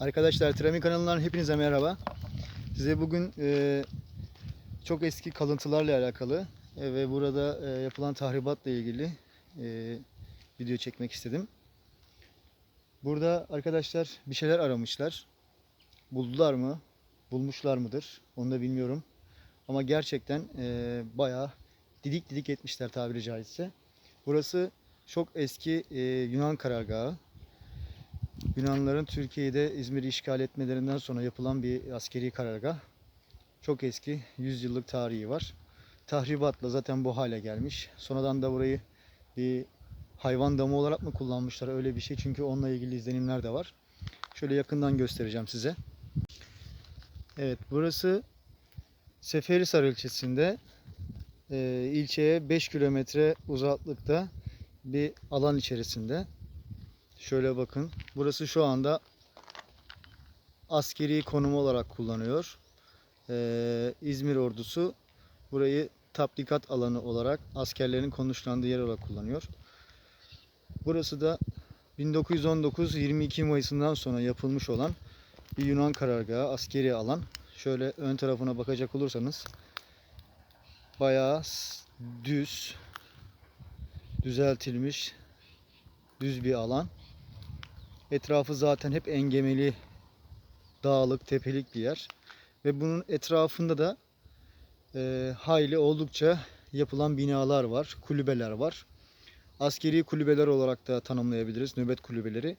Arkadaşlar Trami kanalından hepinize merhaba. Size bugün e, çok eski kalıntılarla alakalı e, ve burada e, yapılan tahribatla ilgili e, video çekmek istedim. Burada arkadaşlar bir şeyler aramışlar. Buldular mı? Bulmuşlar mıdır? Onu da bilmiyorum. Ama gerçekten e, bayağı didik didik etmişler tabiri caizse. Burası çok eski e, Yunan karargahı. Yunanlıların Türkiye'de İzmir'i işgal etmelerinden sonra yapılan bir askeri karargah. Çok eski, 100 yıllık tarihi var. Tahribatla zaten bu hale gelmiş. Sonradan da burayı bir hayvan damı olarak mı kullanmışlar öyle bir şey. Çünkü onunla ilgili izlenimler de var. Şöyle yakından göstereceğim size. Evet burası Seferihisar ilçesinde e, ilçeye 5 kilometre uzaklıkta bir alan içerisinde. Şöyle bakın. Burası şu anda askeri konum olarak kullanıyor. Ee, İzmir ordusu burayı tatbikat alanı olarak askerlerin konuşlandığı yer olarak kullanıyor. Burası da 1919 22 Mayıs'ından sonra yapılmış olan bir Yunan karargahı, askeri alan. Şöyle ön tarafına bakacak olursanız bayağı düz, düzeltilmiş düz bir alan. Etrafı zaten hep engemeli, dağlık, tepelik bir yer. Ve bunun etrafında da e, hayli oldukça yapılan binalar var, kulübeler var. Askeri kulübeler olarak da tanımlayabiliriz, nöbet kulübeleri.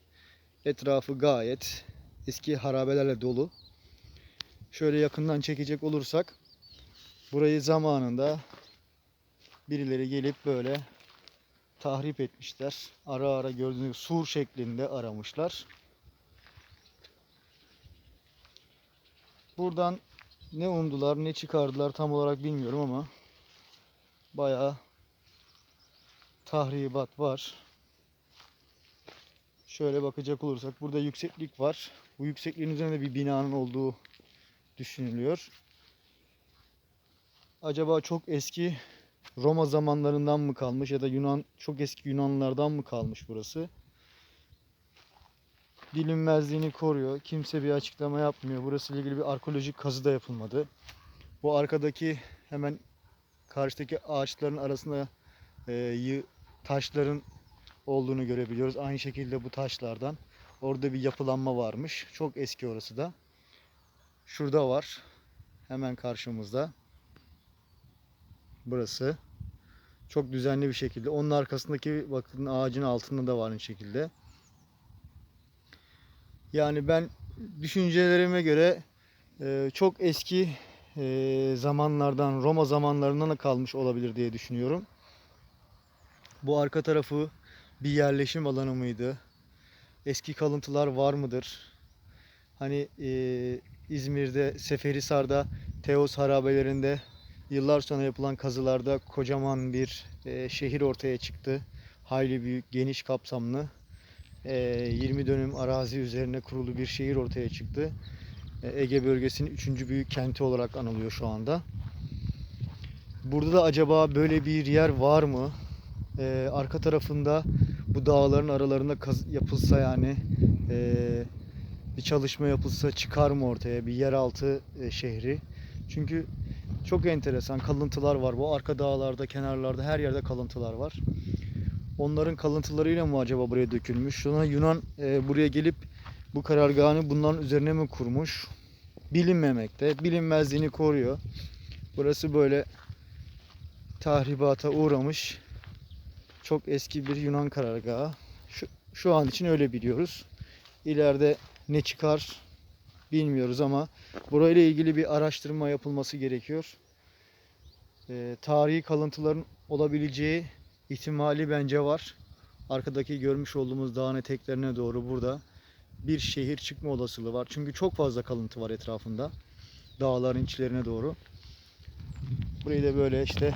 Etrafı gayet eski harabelerle dolu. Şöyle yakından çekecek olursak, burayı zamanında birileri gelip böyle tahrip etmişler. Ara ara gördüğünüz sur şeklinde aramışlar. Buradan ne umdular ne çıkardılar tam olarak bilmiyorum ama bayağı tahribat var. Şöyle bakacak olursak burada yükseklik var. Bu yüksekliğin üzerinde bir binanın olduğu düşünülüyor. Acaba çok eski Roma zamanlarından mı kalmış ya da Yunan çok eski Yunanlılardan mı kalmış burası? Bilinmezliğini koruyor. Kimse bir açıklama yapmıyor. Burası ile ilgili bir arkeolojik kazı da yapılmadı. Bu arkadaki hemen karşıdaki ağaçların arasında e, taşların olduğunu görebiliyoruz. Aynı şekilde bu taşlardan orada bir yapılanma varmış. Çok eski orası da. Şurada var. Hemen karşımızda. Burası. Çok düzenli bir şekilde. Onun arkasındaki bakın ağacın altında da var aynı şekilde. Yani ben düşüncelerime göre e, çok eski e, zamanlardan, Roma zamanlarından da kalmış olabilir diye düşünüyorum. Bu arka tarafı bir yerleşim alanı mıydı? Eski kalıntılar var mıdır? Hani e, İzmir'de, Seferihisar'da, Teos harabelerinde Yıllar sonra yapılan kazılarda kocaman bir e, şehir ortaya çıktı. Hayli büyük, geniş kapsamlı. e, 20 dönüm arazi üzerine kurulu bir şehir ortaya çıktı. E, Ege bölgesinin 3. büyük kenti olarak anılıyor şu anda. Burada da acaba böyle bir yer var mı? E, arka tarafında bu dağların aralarında yapılsa yani e, bir çalışma yapılsa çıkar mı ortaya bir yeraltı e, şehri? Çünkü çok enteresan kalıntılar var. Bu arka dağlarda, kenarlarda her yerde kalıntılar var. Onların kalıntılarıyla mı acaba buraya dökülmüş? Sonra Yunan e, buraya gelip bu karargahını bunların üzerine mi kurmuş? Bilinmemekte. Bilinmezliğini koruyor. Burası böyle tahribata uğramış. Çok eski bir Yunan karargahı. Şu, şu an için öyle biliyoruz. İleride ne çıkar bilmiyoruz ama burayla ilgili bir araştırma yapılması gerekiyor. Ee, tarihi kalıntıların olabileceği ihtimali bence var. Arkadaki görmüş olduğumuz dağın eteklerine doğru burada bir şehir çıkma olasılığı var. Çünkü çok fazla kalıntı var etrafında. Dağların içlerine doğru. Burayı da böyle işte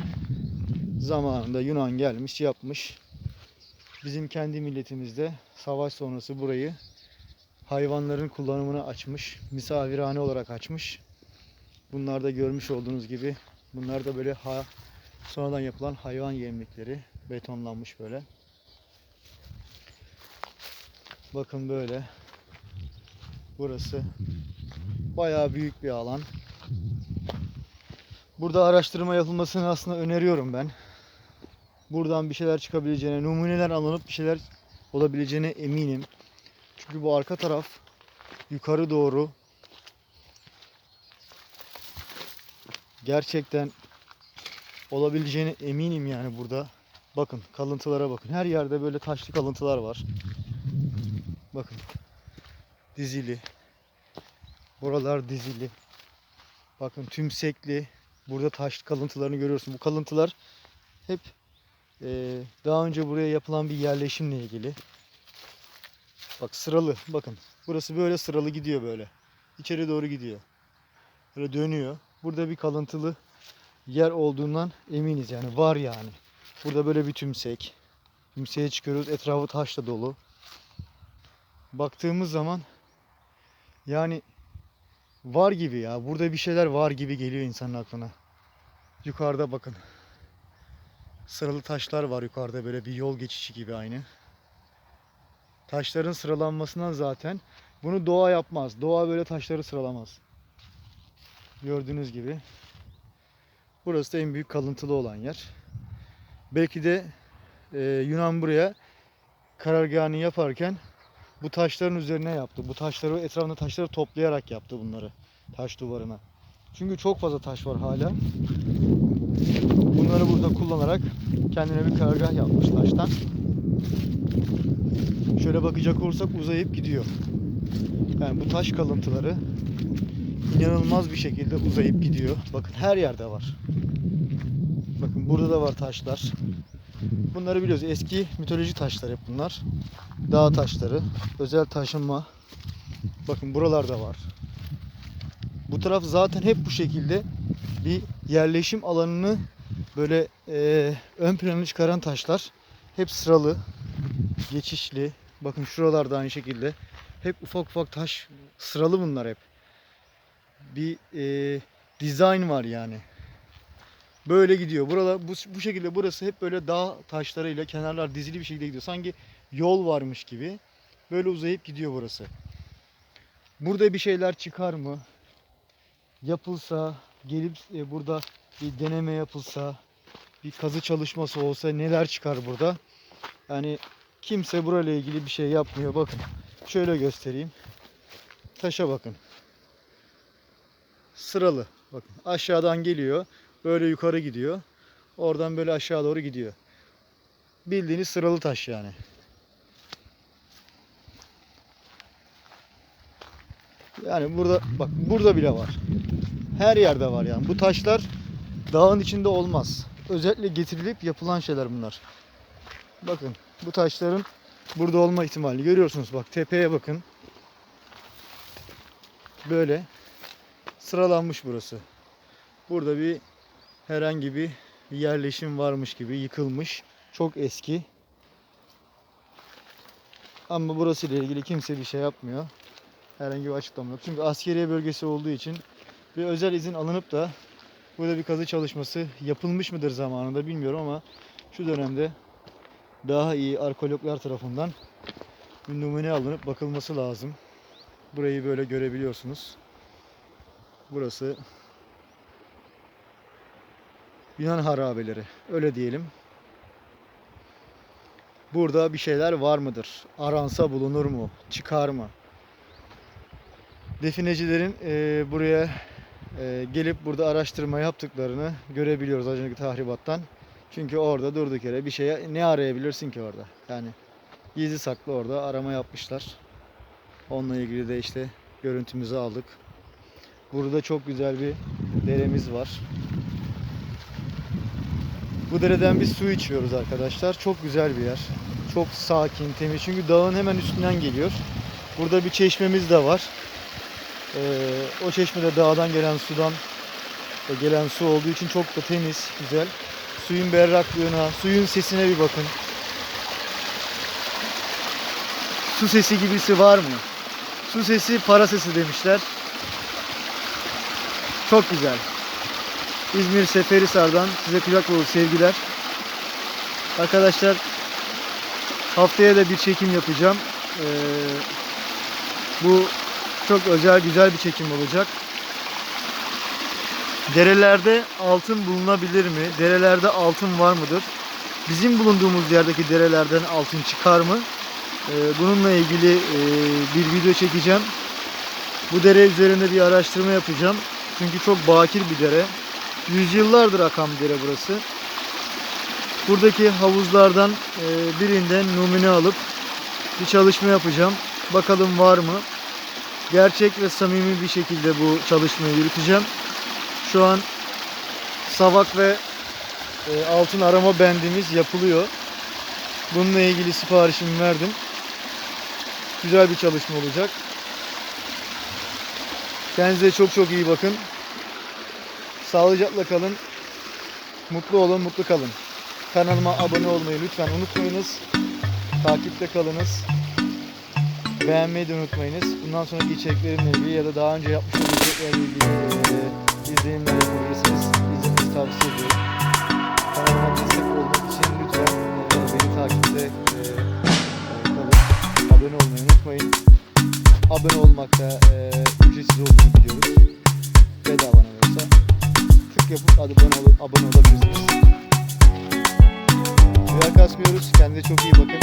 zamanında Yunan gelmiş yapmış. Bizim kendi milletimizde savaş sonrası burayı hayvanların kullanımını açmış. Misafirhane olarak açmış. Bunlar da görmüş olduğunuz gibi bunlar da böyle ha, sonradan yapılan hayvan yemlikleri betonlanmış böyle. Bakın böyle. Burası. Bayağı büyük bir alan. Burada araştırma yapılmasını aslında öneriyorum ben. Buradan bir şeyler çıkabileceğine, numuneler alınıp bir şeyler olabileceğine eminim. Çünkü bu arka taraf yukarı doğru gerçekten olabileceğine eminim yani burada. Bakın kalıntılara bakın. Her yerde böyle taşlı kalıntılar var. Bakın. Dizili. Buralar dizili. Bakın tümsekli. Burada taş kalıntılarını görüyorsun. Bu kalıntılar hep eee, daha önce buraya yapılan bir yerleşimle ilgili. Bak sıralı. Bakın. Burası böyle sıralı gidiyor böyle. İçeri doğru gidiyor. Böyle dönüyor. Burada bir kalıntılı yer olduğundan eminiz yani. Var yani. Burada böyle bir tümsek. Tümseğe çıkıyoruz. Etrafı taşla dolu. Baktığımız zaman yani var gibi ya. Burada bir şeyler var gibi geliyor insanın aklına. Yukarıda bakın. Sıralı taşlar var yukarıda böyle bir yol geçişi gibi aynı. Taşların sıralanmasından zaten bunu doğa yapmaz. Doğa böyle taşları sıralamaz. Gördüğünüz gibi. Burası da en büyük kalıntılı olan yer. Belki de e, Yunan buraya karargahını yaparken bu taşların üzerine yaptı. Bu taşları etrafında taşları toplayarak yaptı bunları taş duvarına. Çünkü çok fazla taş var hala. Bunları burada kullanarak kendine bir karargah yapmış taştan. Şöyle bakacak olursak uzayıp gidiyor. Yani bu taş kalıntıları inanılmaz bir şekilde uzayıp gidiyor. Bakın her yerde var. Bakın burada da var taşlar. Bunları biliyoruz. Eski mitoloji taşları hep bunlar. Dağ taşları. Özel taşınma. Bakın buralarda var. Bu taraf zaten hep bu şekilde bir yerleşim alanını böyle eee, ön plana çıkaran taşlar. Hep sıralı, geçişli. Bakın şuralarda aynı şekilde. Hep ufak ufak taş sıralı bunlar hep. Bir eee dizayn var yani. Böyle gidiyor. Buralar bu, bu şekilde burası hep böyle dağ taşlarıyla kenarlar dizili bir şekilde gidiyor. Sanki yol varmış gibi. Böyle uzayıp gidiyor burası. Burada bir şeyler çıkar mı? Yapılsa, gelip e, burada bir deneme yapılsa, bir kazı çalışması olsa neler çıkar burada? Yani kimse burayla ilgili bir şey yapmıyor. Bakın şöyle göstereyim. Taşa bakın. Sıralı. Bakın aşağıdan geliyor. Böyle yukarı gidiyor. Oradan böyle aşağı doğru gidiyor. Bildiğiniz sıralı taş yani. Yani burada bak burada bile var. Her yerde var yani. Bu taşlar dağın içinde olmaz. Özellikle getirilip yapılan şeyler bunlar. Bakın bu taşların burada olma ihtimali görüyorsunuz. Bak tepeye bakın. Böyle sıralanmış burası. Burada bir herhangi bir yerleşim varmış gibi yıkılmış. Çok eski. Ama burası ile ilgili kimse bir şey yapmıyor. Herhangi bir açıklama yok. Çünkü askeriye bölgesi olduğu için bir özel izin alınıp da burada bir kazı çalışması yapılmış mıdır zamanında bilmiyorum ama şu dönemde daha iyi arkeologlar tarafından numune alınıp bakılması lazım. Burayı böyle görebiliyorsunuz. Burası Yunan harabeleri. Öyle diyelim. Burada bir şeyler var mıdır? Aransa bulunur mu? Çıkar mı? Definecilerin eee, buraya eee, gelip burada araştırma yaptıklarını görebiliyoruz az önceki tahribattan. Çünkü orada durduk yere bir şeye ne arayabilirsin ki orada? Yani gizli saklı orada arama yapmışlar. Onunla ilgili de işte görüntümüzü aldık. Burada çok güzel bir deremiz var. Bu dereden biz su içiyoruz arkadaşlar. Çok güzel bir yer. Çok sakin, temiz. Çünkü dağın hemen üstünden geliyor. Burada bir çeşmemiz de var. Ee, o çeşmede dağdan gelen sudan gelen su olduğu için çok da temiz, güzel. Suyun berraklığına, suyun sesine bir bakın. Su sesi gibisi var mı? Su sesi para sesi demişler. Çok güzel. İzmir Seferihisar'dan size kucak dolu sevgiler. Arkadaşlar haftaya da bir çekim yapacağım. Ee, bu Çok özel güzel bir çekim olacak. Derelerde altın bulunabilir mi? Derelerde altın var mıdır? Bizim bulunduğumuz yerdeki derelerden altın çıkar mı? Ee, bununla ilgili e, bir video çekeceğim. Bu dere üzerinde bir araştırma yapacağım. Çünkü çok bakir bir dere. Yüzyıllardır akan bir dere burası. Buradaki havuzlardan e, birinden numune alıp bir çalışma yapacağım. Bakalım var mı? Gerçek ve samimi bir şekilde bu çalışmayı yürüteceğim. Şu an savak ve e, altın arama bendimiz yapılıyor. Bununla ilgili siparişimi verdim. Güzel bir çalışma olacak. Kendinize çok çok iyi bakın. Sağlıcakla kalın. Mutlu olun, mutlu kalın. Kanalıma abone olmayı lütfen unutmayınız. Takipte kalınız. Beğenmeyi de unutmayınız. Bundan sonraki içeriklerimle ilgili ya da daha önce yapmış olduğum içeriklerle ilgili e, izlenimler yapabilirsiniz. İzlemenizi tavsiye ediyorum. Kanalıma destek olmak için lütfen e, beni takipte e, e, kalın. Abone olmayı unutmayın. Abone olmak da e, ücretsiz olduğunu biliyoruz. Bedava ne olsa. Tık yapıp abone olabilirsiniz. Rüya kasmıyoruz. Kendinize çok iyi bakın.